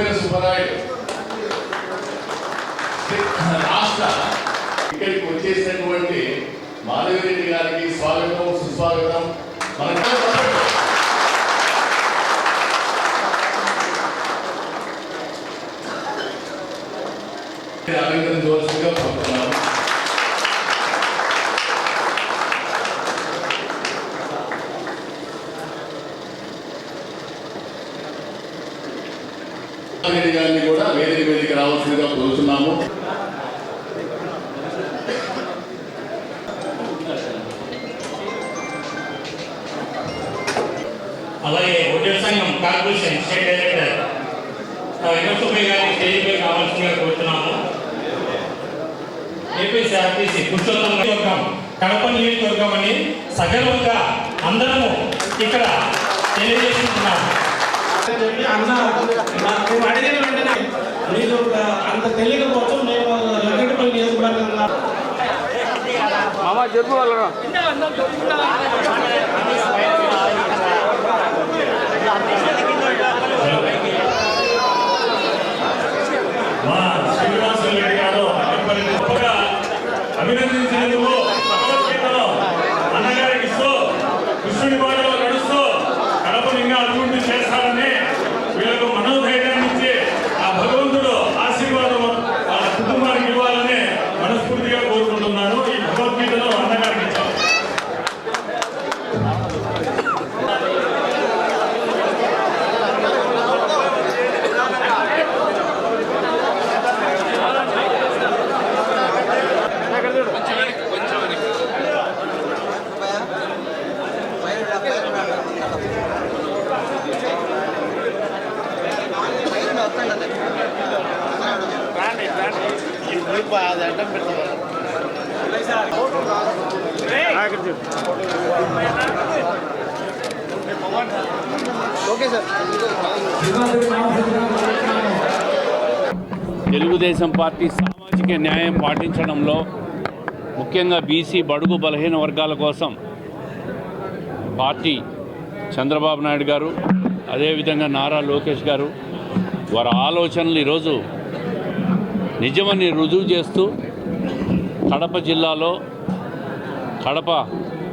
సుబ్బరాయుడు సుబ్బరాయుడు రాష్ట్ర ఇక్కడికి వచ్చేసినటువంటి మాధవిరెడ్డి గారికి స్వాగతం సుస్వాగతం. మన అలంకరించవలసిందిగా అలాగే ఉద్యోగ సంఘం కార్పొరేషన్ స్టేట్ డైరెక్టర్. వెంకటసుబ్బయ్య గారిని స్టేజ్పై కావాల్సిందిగా కోరుతున్నాము. ఏపీసీఆర్టీసీ పురుషోత్తం నియోజకవర్గం కడప నియోజకవర్గం అని సగర్వంగా అందరము ఇక్కడ తెలియజేసుకుంటున్నాము. అన్న మేము అడిగిన వెంటనే మీరు అంత తెలియకపోవచ్చు మేము వెంకటపల్లి చెప్పు వాళ్ళు తెలుగుదేశం పార్టీ సామాజిక న్యాయం పాటించడంలో ముఖ్యంగా బీసీ బడుగు బలహీన వర్గాల కోసం పార్టీ చంద్రబాబు నాయుడు గారు అదేవిధంగా నారా లోకేష్ గారు వారి ఆలోచనలు ఈరోజు నిజమని రుజువు చేస్తూ కడప జిల్లాలో కడప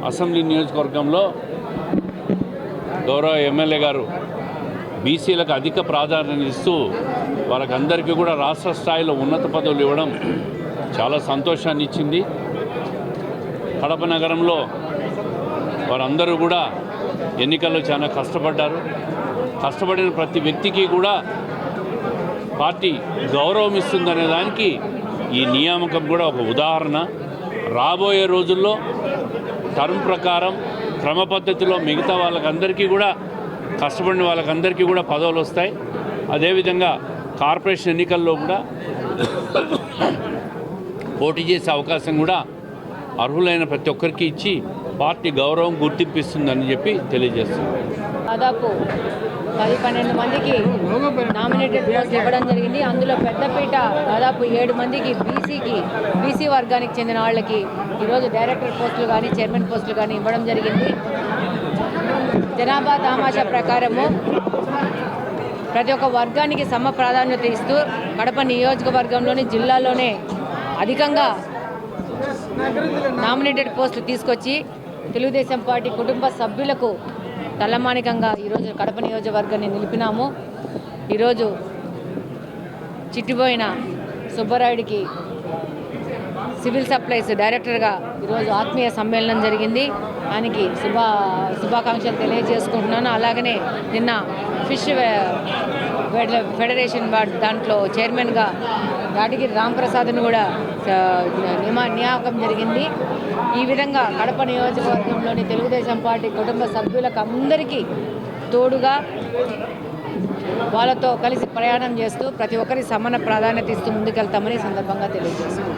అసెంబ్లీ నియోజకవర్గంలో గౌరవ ఎమ్మెల్యే గారు బీసీలకు అధిక ప్రాధాన్యత ఇస్తూ వారికి కూడా రాష్ట్ర స్థాయిలో ఉన్నత పదవులు ఇవ్వడం చాలా సంతోషాన్ని ఇచ్చింది కడప నగరంలో వారందరూ కూడా ఎన్నికల్లో చాలా కష్టపడ్డారు. కష్టపడిన ప్రతి వ్యక్తికి కూడా పార్టీ గౌరవం ఇస్తుందనే దానికి ఈ నియామకం కూడా ఒక ఉదాహరణ. రాబోయే రోజుల్లో టర్మ్ ప్రకారం క్రమ పద్ధతిలో మిగతా వాళ్ళకందరికీ కూడా కష్టపడిన వాళ్ళకందరికీ కూడా పదవులు వస్తాయి. అదేవిధంగా కార్పొరేషన్ ఎన్నికల్లో కూడా పోటీ చేసే అవకాశం కూడా అర్హులైన ప్రతి ఒక్కరికి ఇచ్చి పార్టీ గౌరవం గుర్తింపిస్తుందని చెప్పి తెలియజేస్తుంది. దాదాపు పది పన్నెండు మందికి నామినేటెడ్ పోస్ట్ ఇవ్వడం జరిగింది. అందులో పెద్దపీట దాదాపు ఏడు మందికి బీసీకి బీసీ వర్గానికి చెందిన వాళ్ళకి ఈరోజు డైరెక్టర్ పోస్టులు కానీ చైర్మన్ పోస్టులు కానీ ఇవ్వడం జరిగింది. జనాభా తమాషా ప్రకారము ప్రతి ఒక్క వర్గానికి సమ ప్రాధాన్యత ఇస్తూ కడప నియోజకవర్గంలోని జిల్లాలోనే అధికంగా నామినేటెడ్ పోస్టులు తీసుకొచ్చి తెలుగుదేశం పార్టీ కుటుంబ సభ్యులకు తలమానికంగా ఈరోజు కడప నియోజకవర్గాన్ని నిలిపినాము. ఈరోజు చిట్టిపోయిన సుబ్బరాయుడికి సివిల్ సప్లైస్ డైరెక్టర్గా ఈరోజు ఆత్మీయ సమ్మేళనం జరిగింది. ఆయనకి శుభా శుభాకాంక్షలు తెలియజేసుకుంటున్నాను. అలాగనే నిన్న ఫిష్ ఫెడరేషన్ వార్డ్ దాంట్లో చైర్మన్గా యాదగిరి రాంప్రసాద్ను కూడా నియమా నియామకం జరిగింది. ఈ విధంగా కడప నియోజకవర్గంలోని తెలుగుదేశం పార్టీ కుటుంబ సభ్యులకు అందరికీ తోడుగా వాళ్ళతో కలిసి ప్రయాణం చేస్తూ ప్రతి ఒక్కరి సమాన ప్రాధాన్యత ఇస్తూ ముందుకెళ్తామని సందర్భంగా తెలియజేస్తుంది